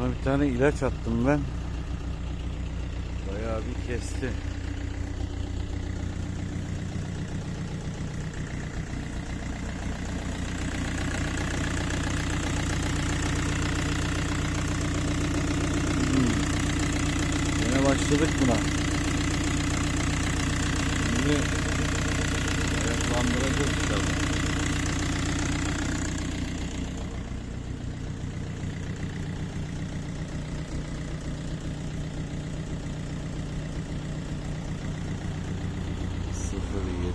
Buna bir tane ilaç attım ben. Bayağı bir kesti. Hmm. Yine başladık buna. Şimdi ayaklandıracağız inşallah.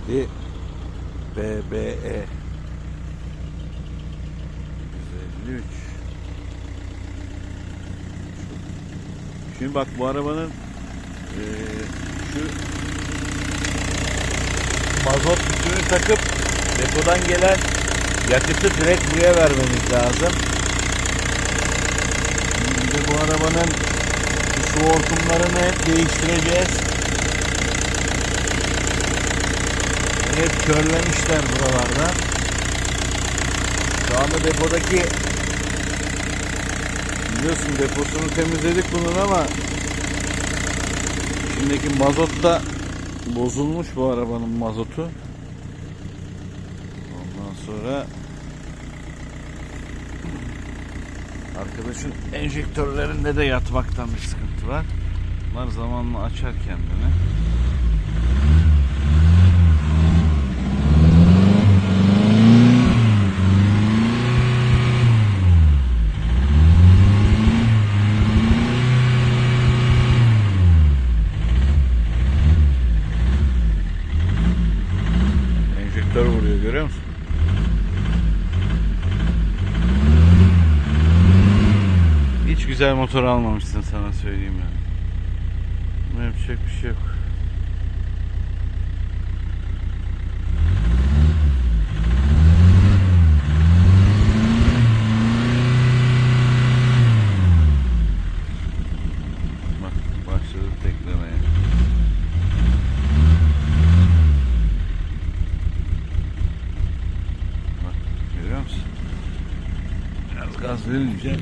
Sıfır yedi BBE 153 Şimdi bak bu arabanın eee, şu mazot tüpünü takıp depodan gelen yakıtı direkt buraya vermemiz lazım. Şimdi bu arabanın su hortumlarını değiştireceğiz. Hep körlemişler buralarda. Şu anda depodaki biliyorsun deposunu temizledik bunun ama içindeki mazot da bozulmuş bu arabanın mazotu. Ondan sonra arkadaşın enjektörlerinde de yatmaktan bir sıkıntı var. Bunlar zamanla açar kendini. Enjektör vuruyor görüyor musun? Hiç güzel motor almamışsın sana söyleyeyim yani. Yapacak bir şey yok. Bak başladı teklemeye. Bak görüyor musun? Verince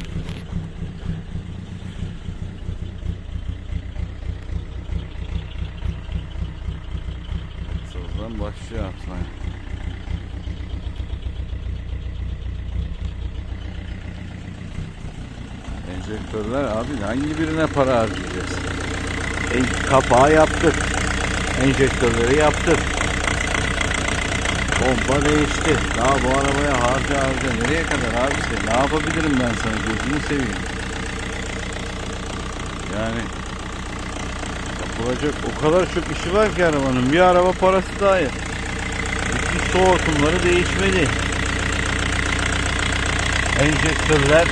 Sözden başlıyor atmaya. Enjektörler abi hangi birine para harcayacağız? En, kapağı yaptık. Enjektörleri yaptık. Pompa değişti. Daha bu arabaya harca harca nereye kadar abi sen? Ne yapabilirim ben sana gözünü seveyim. Yani yapılacak o kadar çok işi var ki arabanın. Bir araba parası daha ya. Bütün su hortumları değişmedi. Enjektörler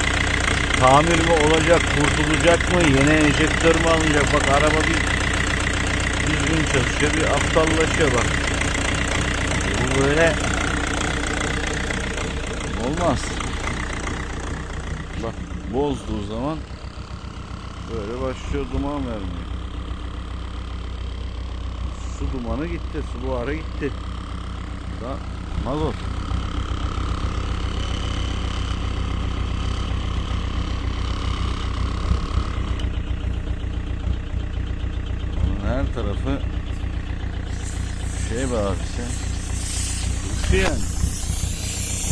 tamir mi olacak, kurtulacak mı, yeni enjektör mü alınacak? Bak araba bir düzgün çalışıyor, bir aptallaşıyor bak. Böyle olmaz. Bak bozduğu zaman böyle başlıyor duman vermeye. Su dumanı gitti, su buharı gitti. Da mazot. Onun her tarafı şey be abisi. Yani.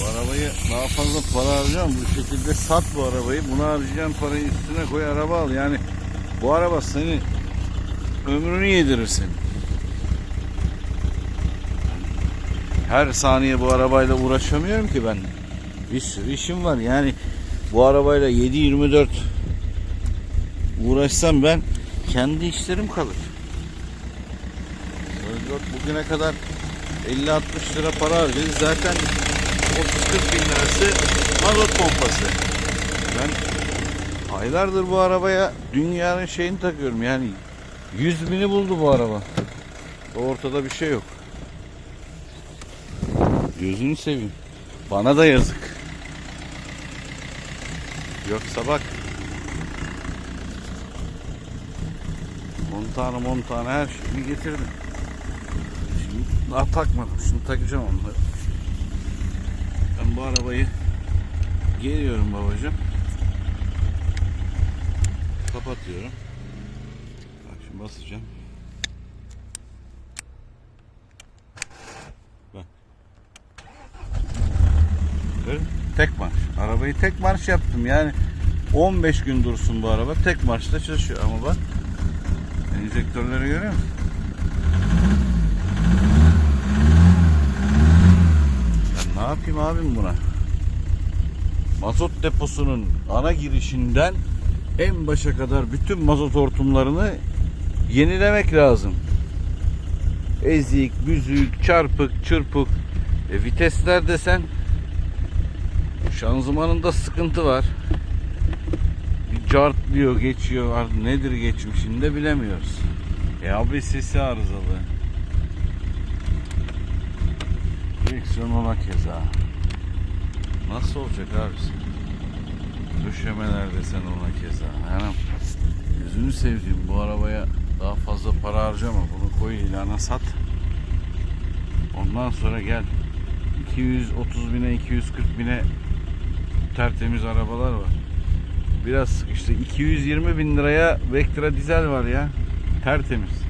Bu arabayı daha fazla para harcayacağım. Bu şekilde sat bu arabayı. Buna harcayacağım parayı üstüne koy araba al. Yani bu araba seni ömrünü yedirir seni. Her saniye bu arabayla uğraşamıyorum ki ben. Bir sürü işim var. Yani bu arabayla 7-24 uğraşsam ben kendi işlerim kalır. Bugüne kadar 50-60 lira para harcadık. Zaten 30-40 bin lirası mazot pompası. Ben aylardır bu arabaya dünyanın şeyini takıyorum. Yani 100 bini buldu bu araba. Ortada bir şey yok. Gözünü seveyim. Bana da yazık. Yoksa bak. Montana montana her şeyi getirdim. Daha takmadım. Şimdi takacağım onları. Ben bu arabayı geliyorum babacığım. kapatıyorum. Bak şimdi basacağım. Bak. Görün, Tek marş. Arabayı tek marş yaptım yani 15 gün dursun bu araba tek marşta çalışıyor ama bak enjektörleri görüyor musun? Ben ne yapayım abim buna? Mazot deposunun ana girişinden en başa kadar bütün mazot hortumlarını yenilemek lazım. Ezik, büzük, çarpık, çırpık. E, vitesler desen şanzımanında sıkıntı var. Bir cartlıyor, geçiyor. Nedir geçmişini de bilemiyoruz. E abi sesi arızalı. Direksiyon ona keza. Nasıl olacak abisi? Döşemeler desen ona keza. Yani gözünü sevdiğim bu arabaya daha fazla para harcama. Bunu koy ilana sat. Ondan sonra gel. 230 bine 240 bine tertemiz arabalar var. Biraz sıkıştı. 220 bin liraya Vectra dizel var ya. Tertemiz.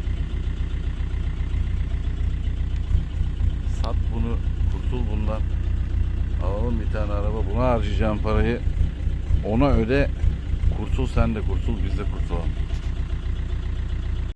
Sat bunu. Kurtul bundan. Alalım bir tane araba. Buna harcayacağım parayı. Ona öde. Kurtul sen de kurtul biz de kurtulalım.